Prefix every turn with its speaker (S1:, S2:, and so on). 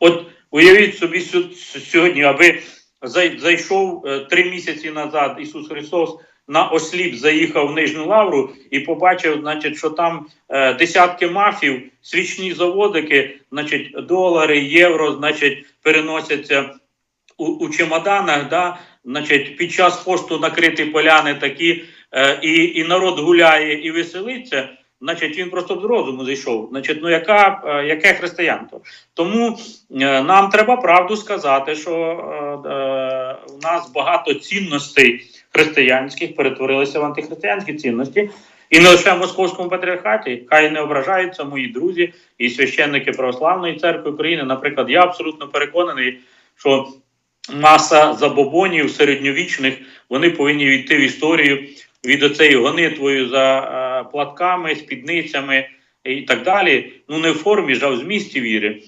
S1: От уявіть собі сьогодні, аби зай- зайшов е, три місяці назад Ісус Христос на осліп заїхав в Нижню Лавру і побачив, значить, що там е, десятки мафів, свічні заводики, значить, долари, євро, значить, переносяться у, у чемоданах, да, значить, під час посту накриті поляни такі, е, і, і народ гуляє і веселиться. Значить, він просто з розуму зайшов. Значить, ну яка, е, яке християнство? Тому е, нам треба правду сказати, що е, е, у нас багато цінностей християнських перетворилися в антихристиянські цінності. І не лише в московському патріархаті, хай не ображаються мої друзі і священники Православної церкви України. Наприклад, я абсолютно переконаний, що маса забобонів середньовічних вони повинні війти в історію від оцеї гонитвою за е, платками, спідницями і так далі. Ну не в формі ж, а в змісті віри.